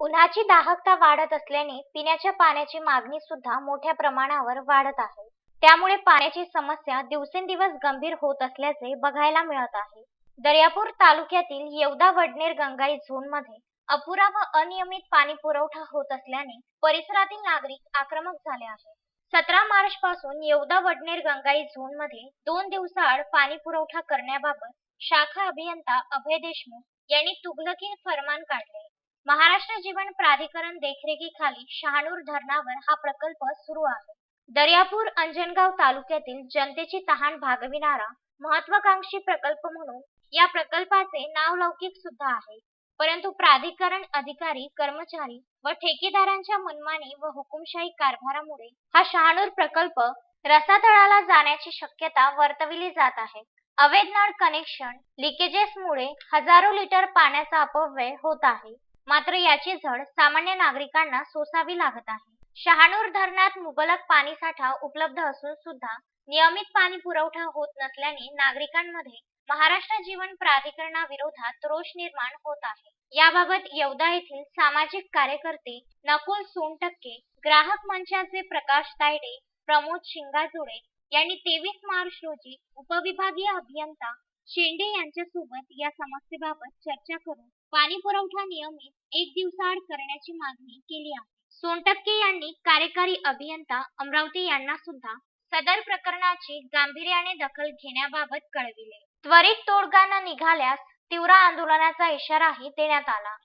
उन्हाची दाहकता वाढत असल्याने पिण्याच्या पाण्याची मागणी सुद्धा मोठ्या प्रमाणावर वाढत आहे. त्यामुळे पाण्याची समस्या दिवसेंदिवस गंभीर होत असल्याचे बघायला मिळत आहे. दर्यापूर तालुक्यातील येवदा वडनेर गंगाई झोनमध्ये अपुरा व अनियमित पाणी पुरवठा होत असल्याने परिसरातील नागरिक आक्रमक झाले आहे सतरा मार्च पासून येवदा वडनेर गंगाई झोनमध्ये दोन दिवसाआड पाणी पुरवठा करण्याबाबत शाखा अभियंता अभय देशमुख यांनी तुघलकी फरमान काढले. महाराष्ट्र जीवन प्राधिकरण देखरेखीखाली शहानूर धरणावर हा प्रकल्प सुरू आहे. दर्यापूर अंजनगाव तालुक्यातील जनतेची तहान भागविणारा महत्वाकांक्षी प्रकल्प म्हणून या प्रकल्पाचे नावलौकिक सुद्धा आहे. परंतु प्राधिकरण अधिकारी कर्मचारी व ठेकेदारांच्या मनमानी व हुकुमशाही कारभारामुळे हा शहाणूर प्रकल्प रसातळाला जाण्याची शक्यता वर्तविली जात आहे. अवैध नळ कनेक्शन लिकेजेसमुळे हजारो लिटर पाण्याचा अपव्यय होत आहे. मात्र याची झड सामान्य नागरिकांना सोसावी लागत आहे. शहानूर धरणात मुबलक पाणीसाठा उपलब्ध असून सुद्धा नियमित पाणी पुरवठा होत नसल्याने नागरिकांमध्ये महाराष्ट्र जीवन प्राधिकरणाविरोधात रोष निर्माण होत आहे. याबाबत येवदा येथील सामाजिक कार्यकर्ते नकुल सोनटक्के ग्राहक मंचाचे प्रकाश तायडे प्रमोद शिंगाजुळे यांनी तेवीस मार्च रोजी उपविभागीय अभियंता शेंडे यांच्यासोबत या समस्येबाबत चर्चा करून पाणी पुरवठा नियमित एक दिवसाआड करण्याची मागणी केली आहे. सोनटक्के यांनी कार्यकारी अभियंता अमरावती यांना सुद्धा सदर प्रकरणाची गांभीर्याने दखल घेण्याबाबत कळविले. त्वरित तोडगा न निघाल्यास तीव्र आंदोलनाचा इशाराही देण्यात आला.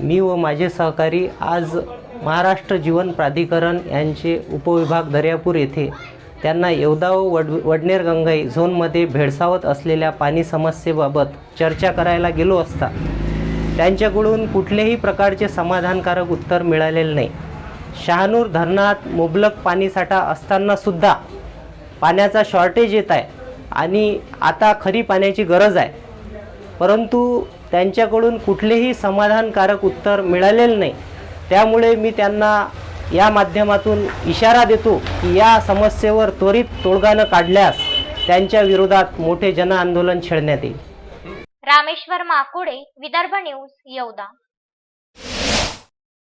मी व माझे सहकारी आज महाराष्ट्र जीवन प्राधिकरण यांचे उपविभाग दर्यापूर येथे त्यांना येवदाव वड वडनेर गंगाई झोनमध्ये भेडसावत असलेल्या पाणी समस्येबाबत चर्चा करायला गेलो असता. त्यांच्याकडून कुठल्याही प्रकारचे समाधानकारक उत्तर मिळालेले नाही. शहानूर धरणात मुबलक पाणीसाठा असतानासुद्धा पाण्याचा शॉर्टेज येत आहे आणि आता खरी पाण्याची गरज आहे. परंतु त्यांच्याकडून कुठलेही समाधानकारक उत्तर मिळालेलं नाही. त्यामुळे मी त्यांना या माध्यमातून इशारा देतो की या समस्येवर त्वरित तोडगा न काढल्यास त्यांच्या विरोधात मोठे जनआंदोलन छेडण्यात येईल. रामेश्वर माकुडे विदर्भ न्यूज येवदा.